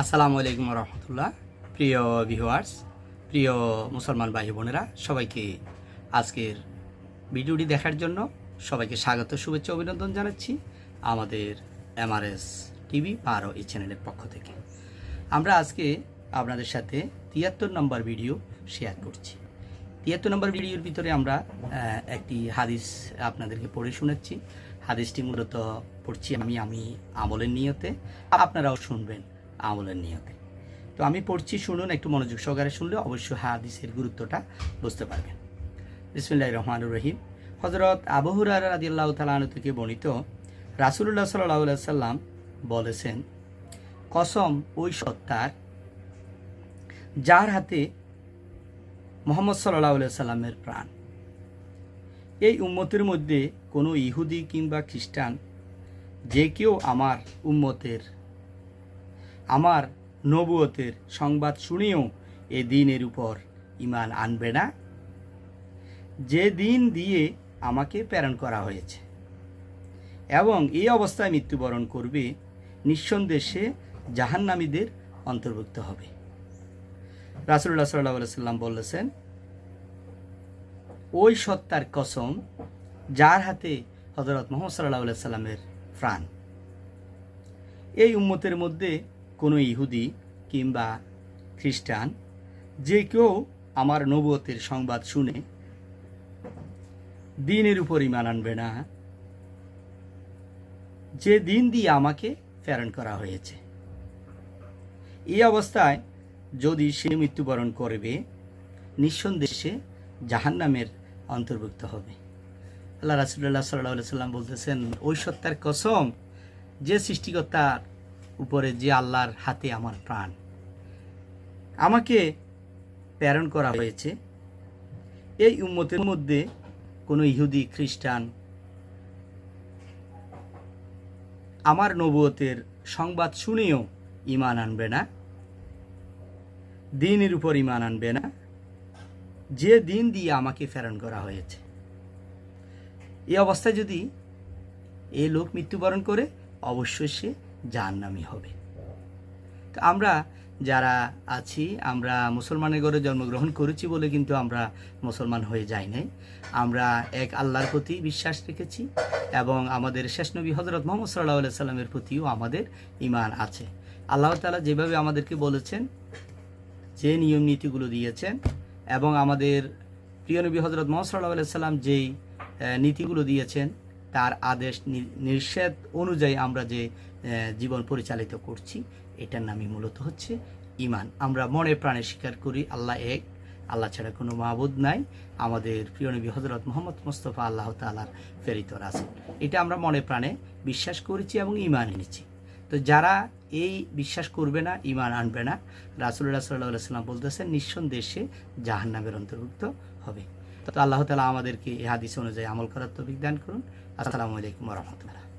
আসসালামু আলাইকুম রহমতুল্লাহ। প্রিয় ভিউয়ার্স প্রিয় মুসলমান ভাই বোনেরা, সবাইকে আজকের ভিডিওটি দেখার জন্য সবাইকে স্বাগত, শুভেচ্ছা, অভিনন্দন জানাচ্ছি আমাদের এমআরএস টিভি বারো এই চ্যানেলের পক্ষ থেকে। আমরা আজকে আপনাদের সাথে তিয়াত্তর নম্বর ভিডিও শেয়ার করছি। তিয়াত্তর নম্বর ভিডিওর ভিতরে আমরা একটি হাদিস আপনাদেরকে পড়ে শোনাচ্ছি হাদিসটি মূলত পড়ছি আমি আমি আমলের নিয়তে। আপনারাও শুনবেন। আমলের নিয়তে। তো আমি পড়ছি, শুনুন, একটু মনোযোগ সহকারে শুনলে অবশ্যই হাদিসের গুরুত্বটা বুঝতে পারবেন। বিসমুল্লাহ রহমান রহিম। হজরত আবহুরার আদি আল্লাহ থেকে বর্ণিত রাসুল্লাহ সাল্লাহ সাল্লাম বলেছেন, কসম ওই সত্তার যার হাতে মোহাম্মদ সাল্লাহ সাল্লামের প্রাণ। এই উম্মতের মধ্যে কোনো ইহুদি কিংবা খ্রিস্টান যে কেউ আমার উম্মতের আমার নবুয়তের সংবাদ শুনেও এ দিনের উপর ইমান আনবে না। যে দিন দিয়ে আমাকে প্রেরণ করা হয়েছে এবং এই অবস্থায় মৃত্যুবরণ করবে নিঃসন্দেশে জাহান্নামীদের অন্তর্ভুক্ত হবে। রাসুল্লাহ সাল্লাহ সাল্লাম বলেছেন, ওই সত্তার কসম যার হাতে হজরত মোহাম্মদ সাল্লাহ সাল্লামের প্রাণ। এই উম্মতের মধ্যে কোনো ইহুদি কিংবা খ্রিস্টান, যে কেউ আমার নবতের সংবাদ শুনে দিনের উপর ইমান আনবে না। যে দিন দিয়ে আমাকে প্রেরণ করা হয়েছে। এই অবস্থায় যদি সে মৃত্যুবরণ করবে, নিঃসন্দেহে জাহান্নামের অন্তর্ভুক্ত হবে। আল্লাহ রাসুল্লাহ সাল্লাহ সাল্লাম বলতেছেন সত্তার কসম যে সৃষ্টিকর্তার উপরে যে আল্লাহর হাতে আমার প্রাণ। আমাকে প্রেরণ করা হয়েছে। এই উম্মতের মধ্যে কোনো ইহুদি, খ্রিস্টান আমার নবুয়তের সংবাদ শুনেও ইমান আনবে না, দিনের উপর ইমান আনবে না। যে দিন দিয়ে আমাকে প্রেরণ করা হয়েছে। এই অবস্থায় যদি এই লোক মৃত্যুবরণ করে, অবশ্যই সে জাহান্নামী হবে। তো আমরা যারা আছি, আমরা মুসলমানের ঘরে জন্মগ্রহণ করেছি বলে কিন্তু আমরা মুসলমান হয়ে যাই নাই। আমরা এক আল্লাহর প্রতি বিশ্বাস রেখেছি এবং আমাদের শেষ নবী হজরত মোহাম্মদ সাল্লাহ সাল্লামের প্রতিও আমাদের ইমান আছে। আল্লাহ তালা যেভাবে আমাদেরকে বলেছেন, যে নিয়ম নীতিগুলো দিয়েছেন এবং আমাদের প্রিয় নবী হজরত মোহাম্মদ সাল্লাহ সাল্লাম যেই নীতিগুলো দিয়েছেন তার আদেশ নিষেধ অনুযায়ী আমরা যে জীবন পরিচালিত করছি, এটার নামই মূলত হচ্ছে ইমান আমরা মনে প্রাণে স্বীকার করি, আল্লাহ এক, আল্লাহ ছাড়া কোনো মাহবুদ নাই। আমাদের প্রিয় নবী হজরত মোহাম্মদ মোস্তফা আল্লাহ তালার ফেরিত রাসুল এটা আমরা মনে প্রাণে বিশ্বাস করেছি এবং ইমান এনেছি। তো যারা এই বিশ্বাস করবে না ইমান আনবে না রাসুল্লাহ সাল্লাহ সাল্লাম বলতেছেন, নিঃসন্দেহে জাহান্নামের অন্তর্ভুক্ত হবে। তো আল্লাহ তালা আমাদেরকে এই হাদিস অনুযায়ী আমল করার তো বিজ্ঞান করুন। আসসালামু আলাইকুম রহমতুল্লাহ।